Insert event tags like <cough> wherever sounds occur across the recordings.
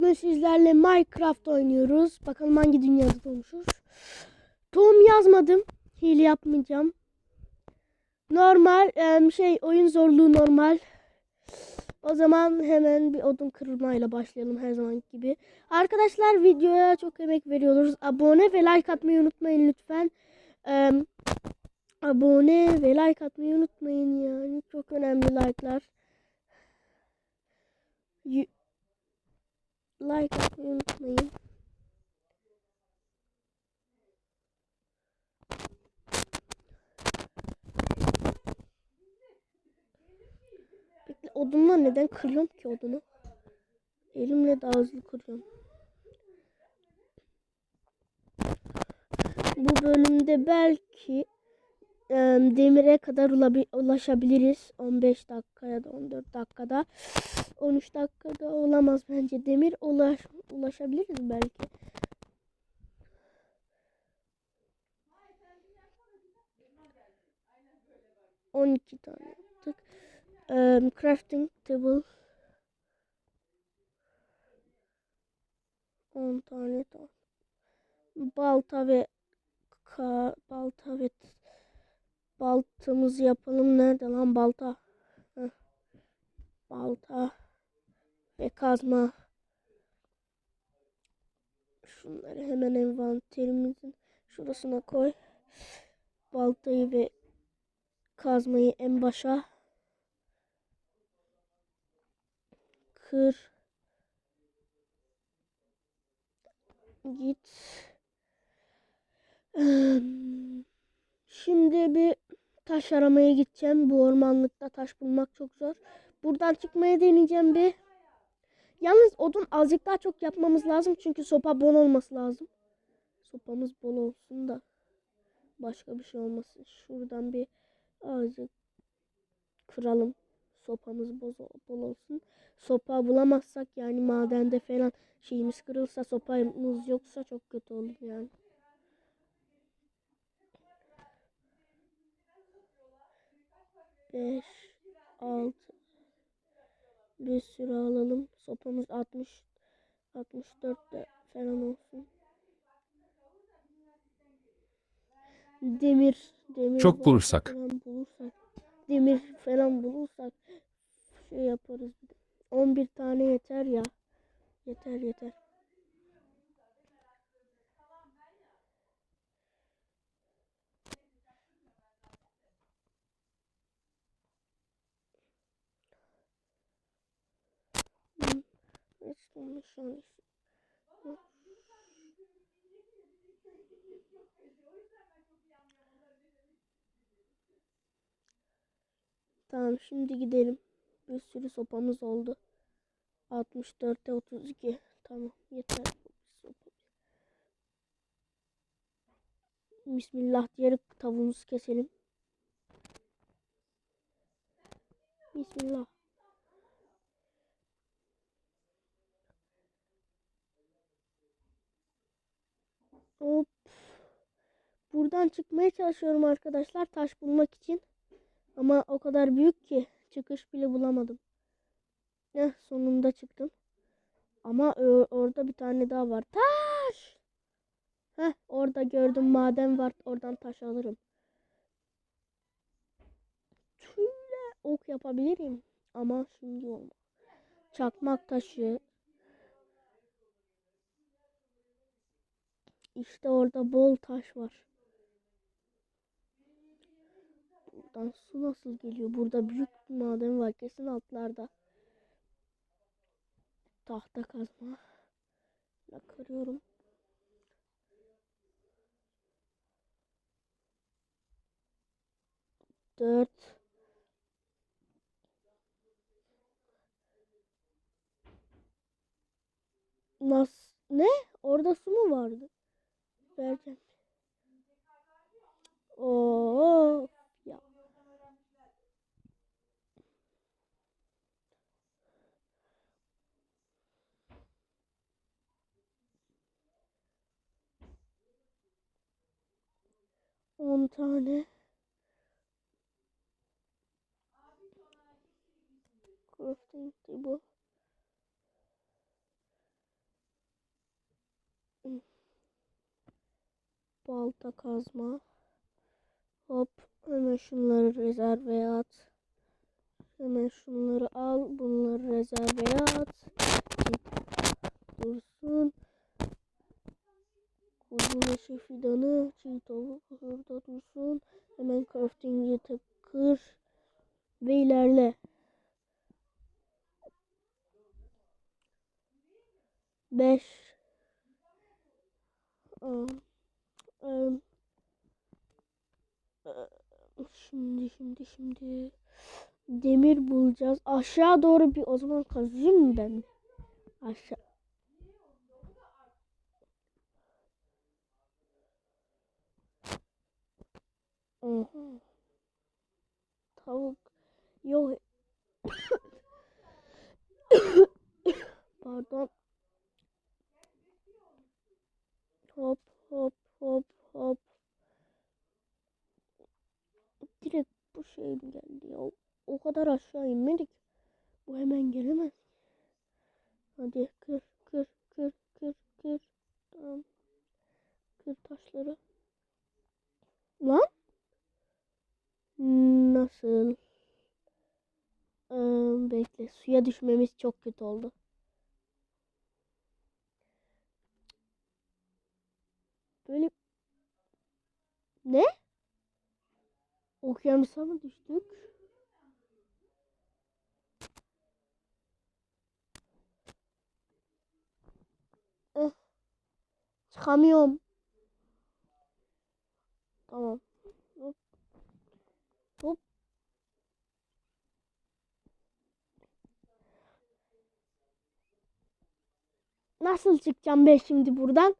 Bugün sizlerle Minecraft oynuyoruz. Bakalım hangi dünyada doğmuşuz. Tohum yazmadım. Hile yapmayacağım. Normal şey oyun zorluğu normal. O zaman hemen bir odun kırmayla başlayalım her zaman gibi. Arkadaşlar videoya çok emek veriyoruz. Abone ve like atmayı unutmayın lütfen. Abone ve like atmayı unutmayın yani. Çok önemli like'lar. Like atmayı unutmayın. Bekle odunla neden kırıyorum ki odunu? Elimle daha hızlı kırıyorum. Bu bölümde belki demire kadar ulaşabiliriz. 15 dakika ya da 14 dakikada. 13 dakikada olamaz bence. Demir ulaş ulaşabiliriz belki. On iki tane yaptık. Em, crafting table. 10 tane daha. Balta ve ka balta ve baltamızı yapalım. Nerede lan balta? Heh. Balta ve kazma. Şunları hemen envanterimizin şurasına koy. Baltayı ve kazmayı en başa kır. Git. Şimdi bir taş aramaya gideceğim. Bu ormanlıkta taş bulmak çok zor. Buradan çıkmaya deneyeceğim bir. Yalnız odun azıcık daha çok yapmamız lazım. Çünkü sopa bol olması lazım. Sopamız bol olsun da. Başka bir şey olmasın. Şuradan bir azıcık kıralım. Sopamız bol, olsun. Sopa bulamazsak yani madende falan şeyimiz kırılsa sopamız yoksa çok kötü olur yani. Beş, altı. Bir sürü alalım. Sopamız 60 64 de falan olsun. Demir, demir Çok bulursak. falan bulursak, demir falan bulursak şey yaparız. 11 tane yeter ya. Yeter yeter. An. Hı. Tamam şimdi gidelim. Bir sürü sopamız oldu. 64'te 32. Tamam yeter. Bismillah diyerek tavuğumuzu keselim. Bismillah. Hop. Buradan çıkmaya çalışıyorum arkadaşlar taş bulmak için. Ama o kadar büyük ki çıkış bile bulamadım. Heh, sonunda çıktım. Ama orada bir tane daha var. Taş! Heh, orada gördüm maden var. Oradan taş alırım. Şöyle ok yapabilirim. Ama şimdi olmaz. Çakmak taşı. İşte orada bol taş var. Buradan su nasıl geliyor? Burada büyük bir maden var. Kesin altlarda. Tahta kazma. Kırıyorum. Dört. Nas ne? Orada su mu vardı? Vereceğim. Oo ya. On tane. Crafting table. Balta kazma. Hop hemen şunları rezerveye at. Hemen şunları al. Bunları rezerveye at. Dursun. Kuzu leşi fidanı. Çiğ tavuk burada dursun. Hemen crafting'i tıkır. Ve ilerle. Beş. Aa, Şimdi şimdi şimdi demir bulacağız. Aşağı doğru bir o zaman kazayım mı ben? Aşağı. Oha. Tavuk. Yok. <coughs> Pardon. Hop hop hop hop. Direkt bu şey geldi ya? O kadar aşağı inmedik. Bu hemen gelemez. Hadi kır kır kır kır kır. Tamam. Kır taşları. Lan? Nasıl? Ee, bekle. Suya düşmemiz çok kötü oldu. Böyle ne? Okyanusa mı düştük? Eh. Çıkamıyorum. Tamam. Hop. Hop. Nasıl çıkacağım ben şimdi buradan?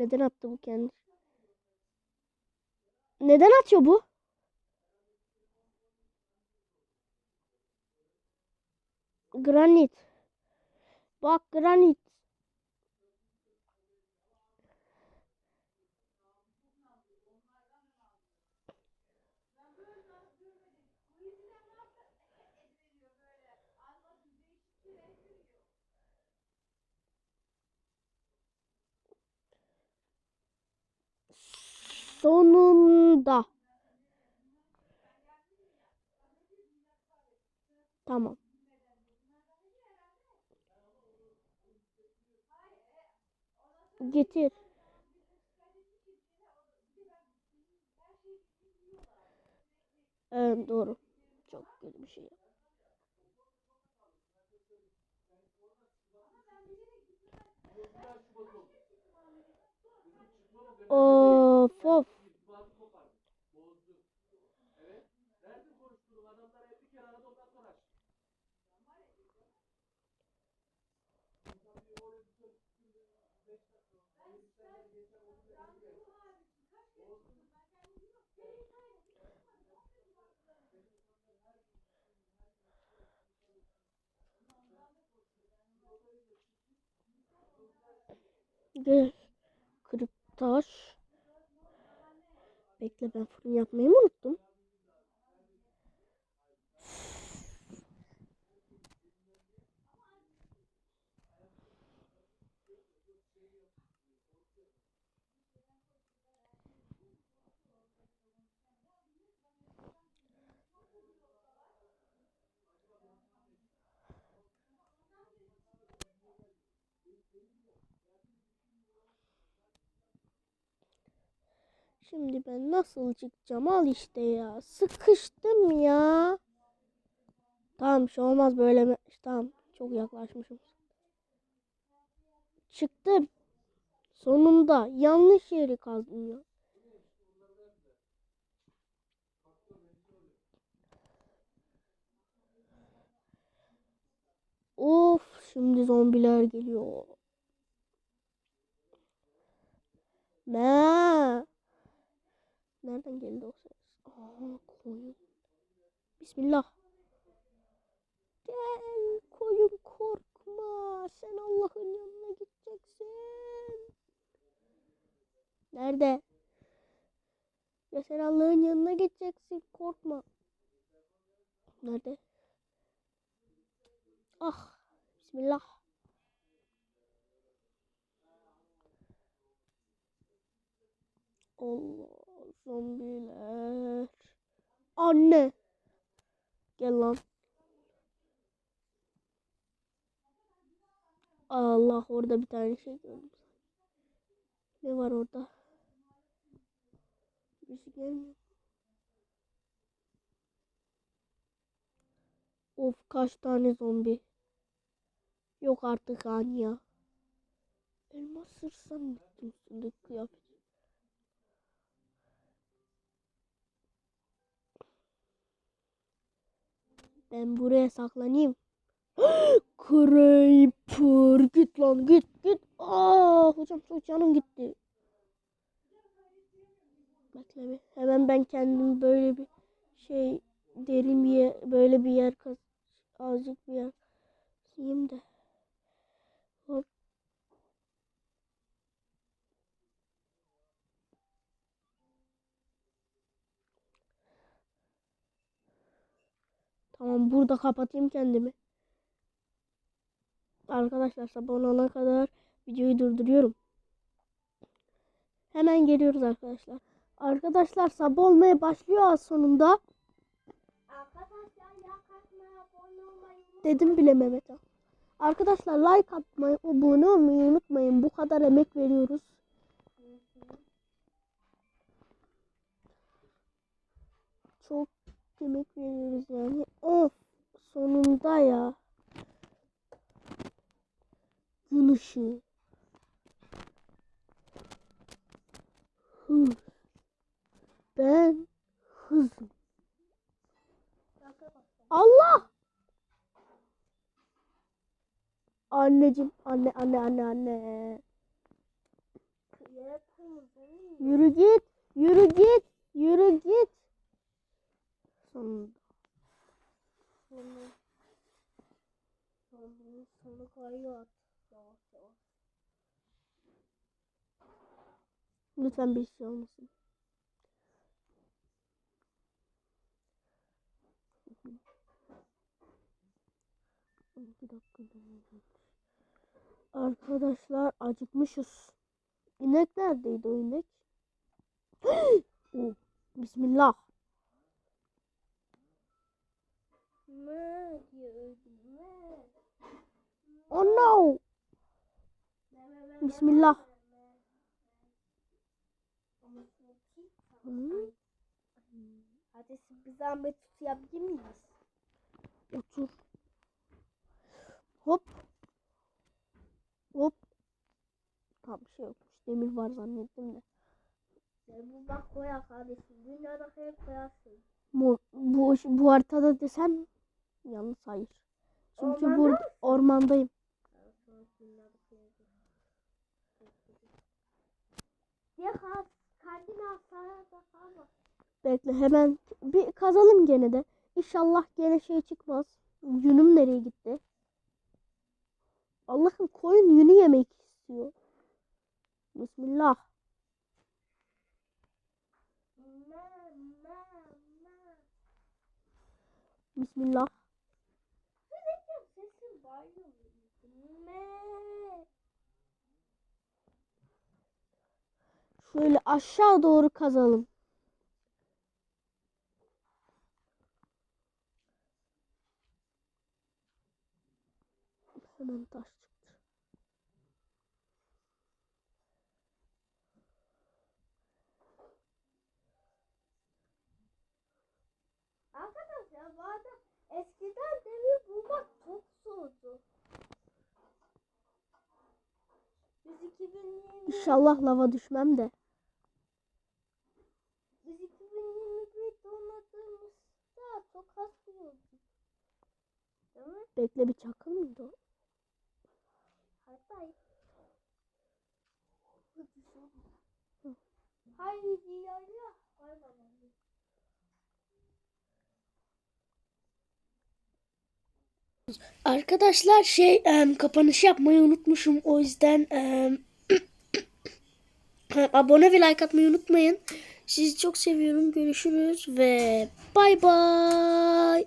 Neden attı bu kendi? Neden atıyor bu? Granit. Bak granit. Sonunda. Tamam. Getir. Evet, doğru. Çok kötü bir şey. Of of. Gel. Taş. Bekle ben fırın yapmayı mı unuttum? Şimdi ben nasıl çıkacağım? Al işte ya. Sıkıştım ya. Tamam şey olmaz böyle mi? Tamam çok yaklaşmışım. Çıktım. Sonunda yanlış yeri kazdım ya. Of şimdi zombiler geliyor. Ne? Nereden geldi o ses? Aa koyun. Bismillah. Gel koyun korkma. Sen Allah'ın yanına gideceksin. Nerede? Ya sen Allah'ın yanına gideceksin. Korkma. Nerede? Ah. Bismillah. Allah zombiler. Anne. Gel lan. Allah orada bir tane şey gördüm. Ne var orada? Birisi gelmiyor. Of kaç tane zombi. Yok artık Anya. Elmas sırsam gittim üstündeki kıyafet. Ben buraya saklanayım. <gasps> Creeper git lan git git. Aa hocam çok canım gitti. Bekle bir. Hemen ben kendim böyle bir şey derin bir yer, böyle bir yer azıcık bir yer kazayım da. Hop. Tamam burada kapatayım kendimi. Arkadaşlar sabah olana kadar videoyu durduruyorum. Hemen geliyoruz arkadaşlar. Arkadaşlar sabah olmaya başlıyor az sonunda. Arkadaşlar like atmayı, abone olmayı Dedim bile Mehmet'e. Arkadaşlar like atmayı, abone olmayı unutmayın. Bu kadar emek veriyoruz. Çok emek veriyoruz yani. Of sonunda ya. Gün ışığı. Hız. Ben hızım. Allah! Anneciğim, anne, anne, anne, anne. Yürü git, yürü git, yürü git. Sonunda. Sonu. Sonu kayıyor. Yavaş yavaş. Lütfen bir şey olmasın. Bir dakika. Arkadaşlar acıkmışız. İnek neredeydi o inek? <gasps> Oh, Bismillah. Ne öldüm ne? Oh no. Bismillah. Hı? Hadi bir zahmet tutabilir miyiz? Otur. Hop. Hop. Tam bir şey yokmuş. Demir var zannettim de. Sen bu bak koya kardeşim. Dünyada hep koyarsın. Bu, bu, bu haritada desen yalnız hayır. Çünkü Ormanda burada mısın? ormandayım. Ya da kalma. Bekle hemen bir kazalım gene de. İnşallah gene şey çıkmaz. Yünüm nereye gitti? Allah'ım koyun yünü yemek istiyor. Bismillah. Ma. Bismillah. Şöyle aşağı doğru kazalım. Hemen taş çıktı. Arkadaşlar bu arada eskiden demir bulmak çok zordu. Biz 2020 İnşallah lava düşmem de. Çok az buluyorduk. Değil mi? Bekle bir çakıl mıydı o? Hatta Hayır. Arkadaşlar şey em, kapanış yapmayı unutmuşum. O yüzden em, <clears throat> abone ve like atmayı unutmayın. Sizi çok seviyorum. Görüşürüz ve bay bay.